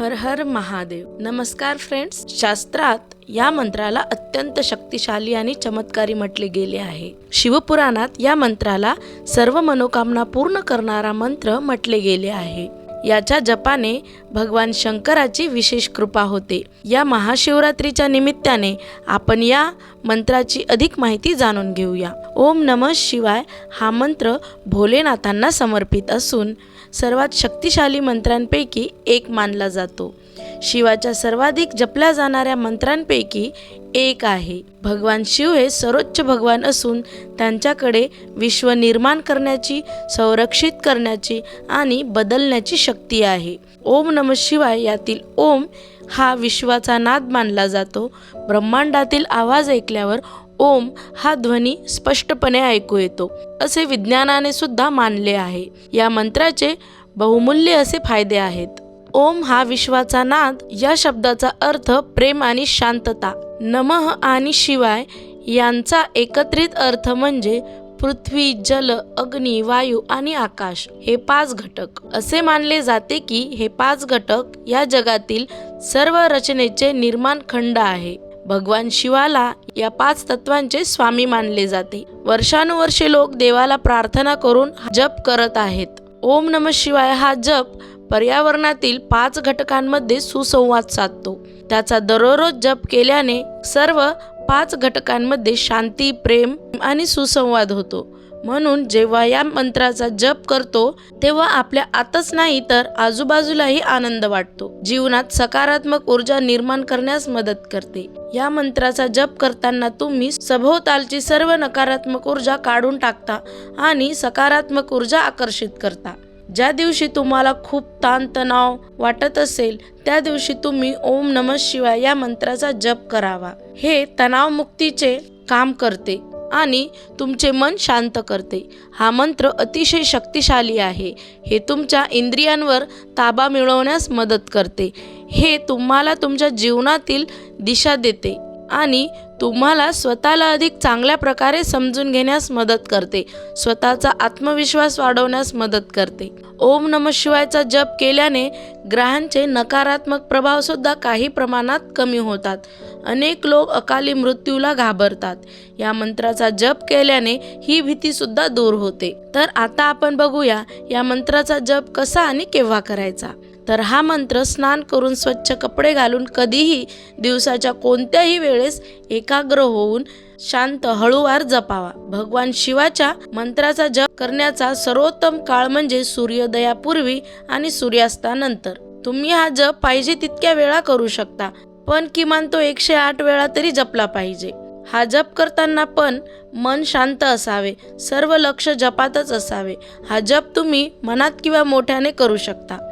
हर हर महादेव. नमस्कार फ्रेंड्स शास्त्रात या मंत्राला अत्यंत शक्तिशाली आणि चमत्कारी म्हटले गेले आहे. शिवपुराणात या मंत्राला सर्व मनोकामना पूर्ण करणारा मंत्र म्हटले गेले आहे. याच्या जपाने भगवान शंकराची विशेष कृपा होते. या महाशिवरात्रीच्या निमित्ताने आपण या मंत्राची अधिक माहिती जाणून घेऊया. ओम नम शिवाय हा मंत्र भोलेनाथांना समर्पित असून सर्वात शक्तिशाली मंत्रांपैकी एक मानला जातो. शिवाच्या सर्वाधिक जपल्या जाणाऱ्या मंत्रांपैकी एक आहे. भगवान शिव हे सर्वोच्च भगवान असून त्यांच्याकडे विश्व निर्माण करण्याची संरक्षित करण्याची आणि बदलण्याची शक्ती आहे. ओम नम शिवाय यातील ओम हा विश्वाचा नाद मानला जातो. ब्रह्मांडातील आवाज ऐकल्यावर ओम हा ध्वनी स्पष्टपणे ऐकू येतो. असे विज्ञानाने सुद्धा मानले आहे. या मंत्राचे बहुमूल्य असे फायदे आहेत. ओम हा विश्वाचा नाद या शब्दाचा अर्थ प्रेम आणि शांतता. नमः आणि शिवाय यांचा एकत्रित अर्थ म्हणजे पृथ्वी जल अग्नी वायू आणि आकाश. हे पाच घटक. असे मानले जाते की हे पाच घटक या जगातील सर्व रचनेचे निर्माण खंड आहे. भगवान शिवाला या पाच तत्वांचे स्वामी मानले जाते. वर्षानुवर्षे लोक देवाला प्रार्थना करून जप करत आहेत. ओम नम शिवाय हा जप पर्यावरणातील पाच घटकांमध्ये सुसंवाद साधतो. त्याचा दररोज जप केल्याने सर्व पाच घटकांमध्ये शांती प्रेम आणि सुसंवाद होतो. म्हणून जेव्हा या मंत्राचा जप करतो तेव्हा आपल्या आतच नाही तर आजूबाजूलाही आनंद वाटतो. जीवनात सकारात्मक ऊर्जा निर्माण करण्यास मदत करते. या मंत्राचा जप करताना तुम्ही सभोवतालची सर्व नकारात्मक ऊर्जा काढून टाकता आणि सकारात्मक ऊर्जा आकर्षित करता. ज्या दिवशी तुम्हाला खूप ताणतणाव वाटत असेल त्या दिवशी तुम्ही ओम नम शिवाय या मंत्राचा जप करावा. हे तणावमुक्तीचे काम करते आणि तुमचे मन शांत करते. हा मंत्र अतिशय शक्तिशाली आहे. हे तुमच्या इंद्रियांवर ताबा मिळवण्यास मदत करते. हे तुम्हाला तुमच्या जीवनातील दिशा देते आणि तुम्हाला स्वतःला अधिक चांगल्या प्रकारे समजून घेण्यास मदत करते. स्वतःचा आत्मविश्वास वाढवण्यास मदत करते. ओम नम शिवायचा जप केल्याने ग्रहांचे नकारात्मक प्रभावसुद्धा काही प्रमाणात कमी होतात. अनेक लोक अकाली मृत्यूला घाबरतात. या मंत्राचा जप केल्याने ही भीतीसुद्धा दूर होते. तर आता आपण बघूया या मंत्राचा जप कसा आणि केव्हा करायचा? तर हा मंत्र स्नान करून स्वच्छ कपडे घालून कधीही दिवसाच्या कोणत्याही वेळेस एकाग्र होऊन शांत हळूवार जपावा. भगवान शिवाच्या मंत्राचा जप करण्याचा सर्वोत्तम काळ म्हणजे सूर्योदयापूर्वी आणि सूर्यास्तानंतर. तुम्ही हा जप पाहिजे तितक्या वेळा करू शकता पण किमान तो एकशे आठ वेळा तरी जपला पाहिजे. हा जप करताना पण मन शांत असावे सर्व लक्ष जपातच असावे. हा जप तुम्ही मनात किंवा मोठ्याने करू शकता.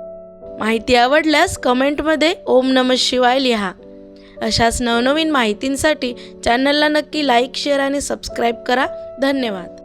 माहिती आवडल्यास कमेंटमध्ये ओम नम शिवाय लिहा. अशाच नवनवीन माहितींसाठी चॅनलला नक्की लाईक शेअर आणि सबस्क्राईब करा. धन्यवाद.